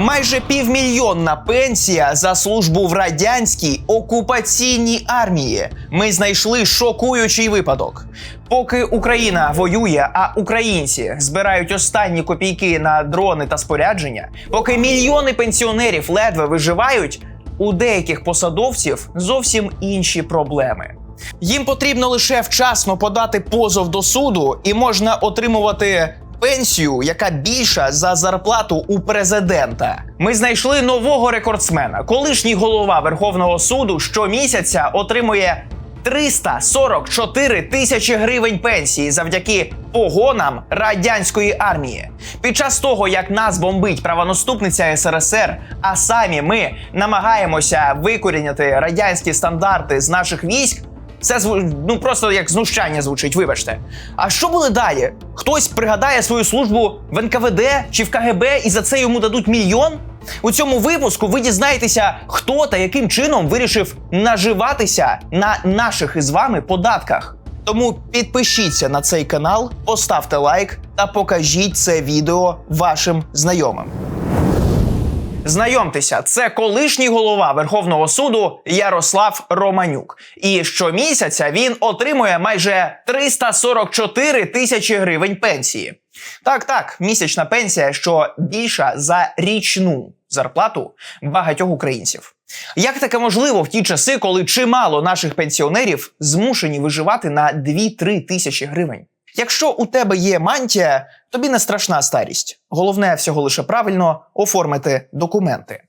Майже півмільйонна пенсія за службу в радянській окупаційній армії. Ми знайшли шокуючий випадок. Поки Україна воює, а українці збирають останні копійки на дрони та спорядження, поки мільйони пенсіонерів ледве виживають, у деяких посадовців зовсім інші проблеми. Їм потрібно лише вчасно подати позов до суду, і можна отримувати пенсію, яка більша за зарплату у президента. Ми знайшли нового рекордсмена. Колишній голова Верховного суду щомісяця отримує 344 тисячі гривень пенсії завдяки погонам радянської армії. Під час того, як нас бомбить правонаступниця СРСР, а самі ми намагаємося викоріняти радянські стандарти з наших військ. Це ну просто як знущання звучить, вибачте. А що буде далі? Хтось пригадає свою службу в НКВД чи в КГБ і за це йому дадуть мільйон? У цьому випуску ви дізнаєтеся, хто та яким чином вирішив наживатися на наших із вами податках. Тому підпишіться на цей канал, поставте лайк та покажіть це відео вашим знайомим. Знайомтеся, це колишній голова Верховного суду Ярослав Романюк. І щомісяця він отримує майже 344 тисячі гривень пенсії. Так, так, місячна пенсія, що більша за річну зарплату багатьох українців. Як таке можливо в ті часи, коли чимало наших пенсіонерів змушені виживати на 2-3 тисячі гривень? Якщо у тебе є мантія, тобі не страшна старість. Головне всього лише правильно оформити документи.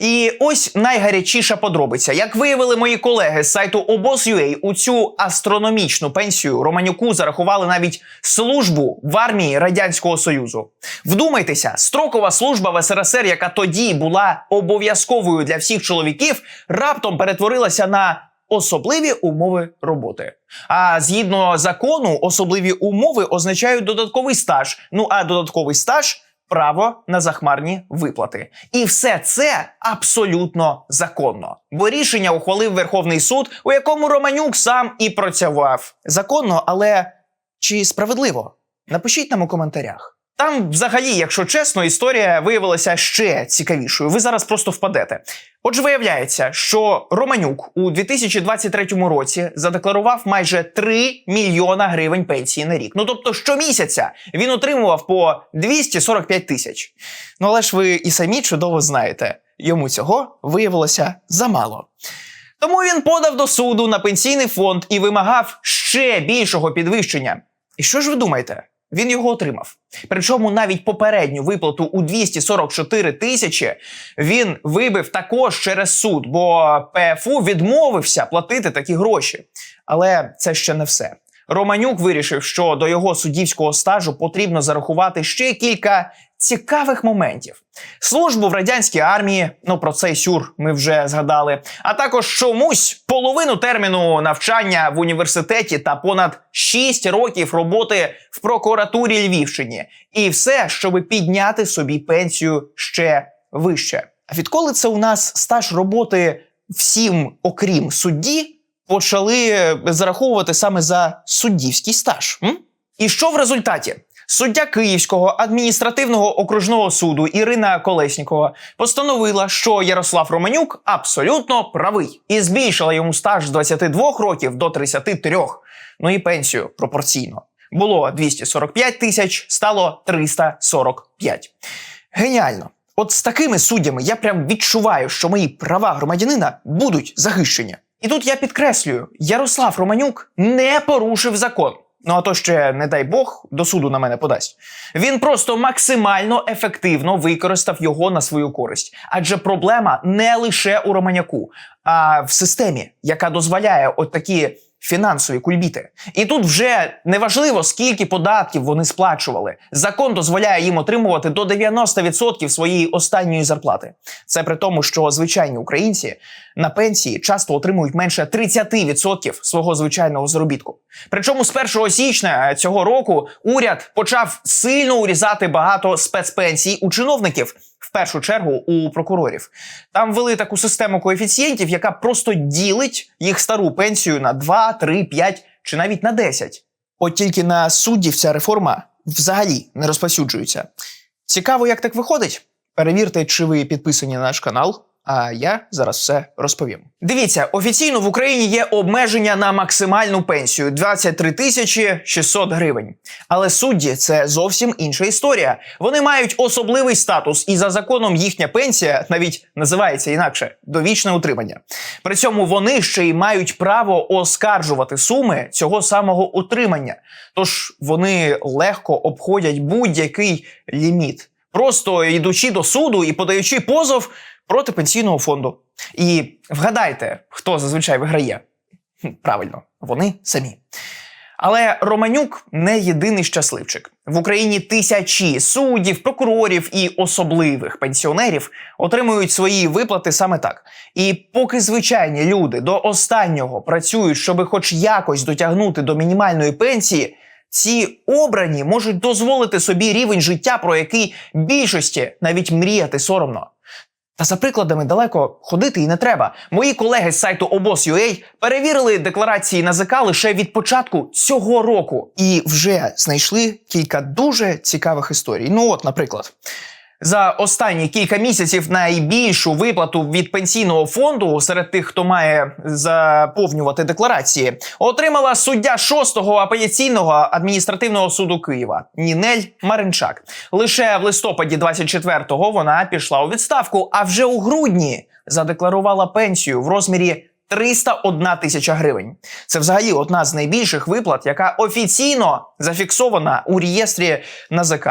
І ось найгарячіша подробиця. Як виявили мої колеги з сайту обоз.ua, у цю астрономічну пенсію Романюку зарахували навіть службу в армії Радянського Союзу. Вдумайтеся, строкова служба в СРСР, яка тоді була обов'язковою для всіх чоловіків, раптом перетворилася на особливі умови роботи. А згідно закону, особливі умови означають додатковий стаж. Ну а додатковий стаж право на захмарні виплати. І все це абсолютно законно. Бо рішення ухвалив Верховний суд, у якому Романюк сам і працював. Законно, але чи справедливо? Напишіть нам у коментарях. Там, взагалі, якщо чесно, історія виявилася ще цікавішою. Ви зараз просто впадете. Отже, виявляється, що Романюк у 2023 році задекларував майже 3 мільйона гривень пенсії на рік. Ну тобто, щомісяця він отримував по 245 тисяч. Ну але ж ви і самі чудово знаєте, йому цього виявилося замало. Тому він подав до суду на пенсійний фонд і вимагав ще більшого підвищення. І що ж ви думаєте? Він його отримав. Причому навіть попередню виплату у 244 тисячі він вибив також через суд, бо ПФУ відмовився платити такі гроші. Але це ще не все. Романюк вирішив, що до його суддівського стажу потрібно зарахувати ще кілька цікавих моментів: службу в радянській армії, ну про цей сюр ми вже згадали, а також чомусь половину терміну навчання в університеті та понад 6 років роботи в прокуратурі Львівщині, і все, щоб підняти собі пенсію ще вище. А відколи це у нас стаж роботи всім, окрім судді, почали зараховувати саме за суддівський стаж? М? І що в результаті? Суддя Київського адміністративного окружного суду Ірина Колеснікова постановила, що Ярослав Романюк абсолютно правий і збільшила йому стаж з 22 років до 33. Ну і пенсію пропорційно. Було 245 тисяч, стало 345. Геніально. От з такими суддями я прям відчуваю, що мої права громадянина будуть захищені. І тут я підкреслюю: Ярослав Романюк не порушив закон. Ну а то ще, не дай Бог, до суду на мене подасть. Він просто максимально ефективно використав його на свою користь. Адже проблема не лише у Романяку, а в системі, яка дозволяє от такі фінансові кульбіти. І тут вже неважливо, скільки податків вони сплачували. Закон дозволяє їм отримувати до 90% своєї останньої зарплати. Це при тому, що звичайні українці на пенсії часто отримують менше 30% свого звичайного заробітку. Причому з 1 січня цього року уряд почав сильно урізати багато спецпенсій у чиновників. В першу чергу у прокурорів там ввели таку систему коефіцієнтів, яка просто ділить їх стару пенсію на 2, 3, 5 чи навіть на 10. От тільки на суддів ця реформа взагалі не розпосюджується. Цікаво, як так виходить. Перевірте, чи ви підписані на наш канал. А я зараз все розповім. Дивіться, офіційно в Україні є обмеження на максимальну пенсію 23 тисячі 600 гривень. Але судді це зовсім інша історія. Вони мають особливий статус, і за законом їхня пенсія навіть називається інакше довічне утримання. При цьому вони ще й мають право оскаржувати суми цього самого утримання. Тож вони легко обходять будь-який ліміт, просто йдучи до суду і подаючи позов проти пенсійного фонду. І вгадайте, хто зазвичай виграє? Правильно, вони самі. Але Романюк не єдиний щасливчик. В Україні тисячі суддів, прокурорів і особливих пенсіонерів отримують свої виплати саме так. І поки звичайні люди до останнього працюють, щоб хоч якось дотягнути до мінімальної пенсії, ці обрані можуть дозволити собі рівень життя, про який більшості навіть мріяти соромно. Та за прикладами далеко ходити і не треба. Мої колеги з сайту Obos.ua перевірили декларації НАЗК лише від початку цього року і вже знайшли кілька дуже цікавих історій. Ну, от, наприклад. За останні кілька місяців найбільшу виплату від пенсійного фонду серед тих, хто має заповнювати декларації, отримала суддя 6-го апеляційного адміністративного суду Києва Нінель Маринчак. Лише в листопаді 24-го вона пішла у відставку, а вже у грудні задекларувала пенсію в розмірі 301 тисяча гривень. Це взагалі одна з найбільших виплат, яка офіційно зафіксована у реєстрі НАЗК.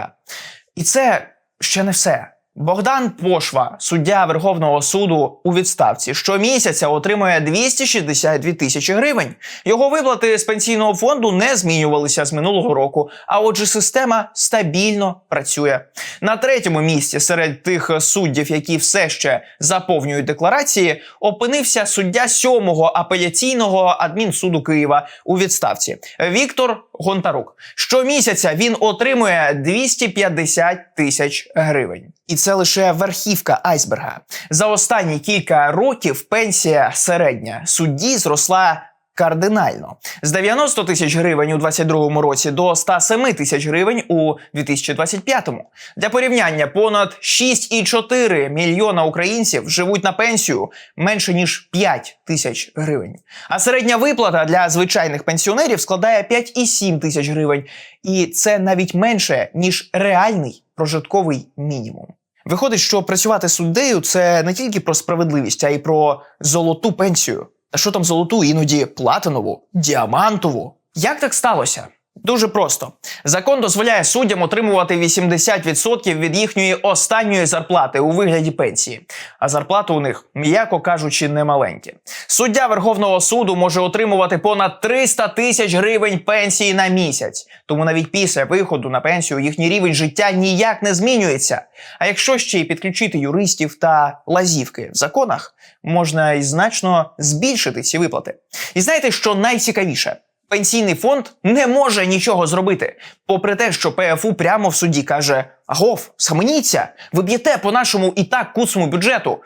І це ще не все. Богдан Пошва, суддя Верховного суду у відставці, щомісяця отримує 262 тисячі гривень. Його виплати з пенсійного фонду не змінювалися з минулого року. А отже, система стабільно працює. На третьому місці серед тих суддів, які все ще заповнюють декларації, опинився суддя сьомого апеляційного адмінсуду Києва у відставці Віктор Гонтарук. Щомісяця він отримує 250 тисяч гривень. І це лише верхівка айсберга. За останні кілька років пенсія середня судді зросла. Кардинально з 90 тисяч гривень у 2022 році до 107 тисяч гривень у 2025. Для порівняння понад 6,4 мільйона українців живуть на пенсію менше ніж 5 тисяч гривень. А середня виплата для звичайних пенсіонерів складає 5,7 тисяч гривень, і це навіть менше ніж реальний прожитковий мінімум. Виходить, що працювати суддею це не тільки про справедливість, а й про золоту пенсію. Та що там золоту, іноді платинову, діамантову. Як так сталося? Дуже просто. Закон дозволяє суддям отримувати 80% від їхньої останньої зарплати у вигляді пенсії. А зарплати у них, м'яко кажучи, немаленькі. Суддя Верховного суду може отримувати понад 300 тисяч гривень пенсії на місяць. Тому навіть після виходу на пенсію їхній рівень життя ніяк не змінюється. А якщо ще й підключити юристів та лазівки в законах, можна і значно збільшити ці виплати. І знаєте, що найцікавіше? Пенсійний фонд не може нічого зробити, попри те, що ПФУ прямо в суді каже: Агов, схаменіться, ви б'єте по нашому і так куцому бюджету.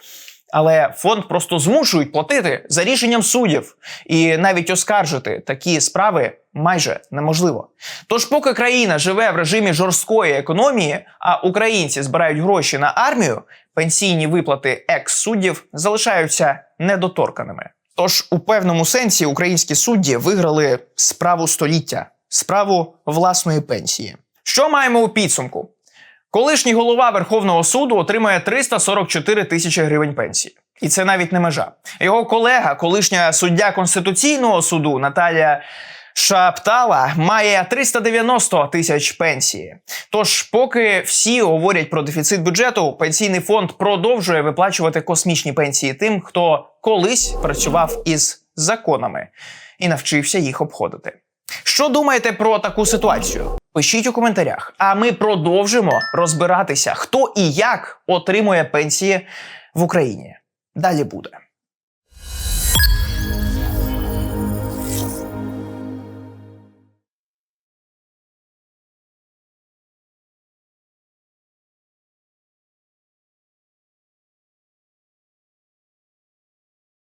Але фонд просто змушують платити за рішенням суддів, і навіть оскаржити такі справи майже неможливо. Тож, поки країна живе в режимі жорсткої економії, а українці збирають гроші на армію, пенсійні виплати екс-суддів залишаються недоторканими. Тож, у певному сенсі, українські судді виграли справу століття, справу власної пенсії. Що маємо у підсумку? Колишній голова Верховного суду отримує 344 тисячі гривень пенсії. І це навіть не межа. Його колега, колишня суддя Конституційного суду Наталія Шаптала, має 390 тисяч пенсії. Тож, поки всі говорять про дефіцит бюджету, пенсійний фонд продовжує виплачувати космічні пенсії тим, хто колись працював із законами і навчився їх обходити. Що думаєте про таку ситуацію? Пишіть у коментарях, а ми продовжимо розбиратися, хто і як отримує пенсії в Україні. Далі буде.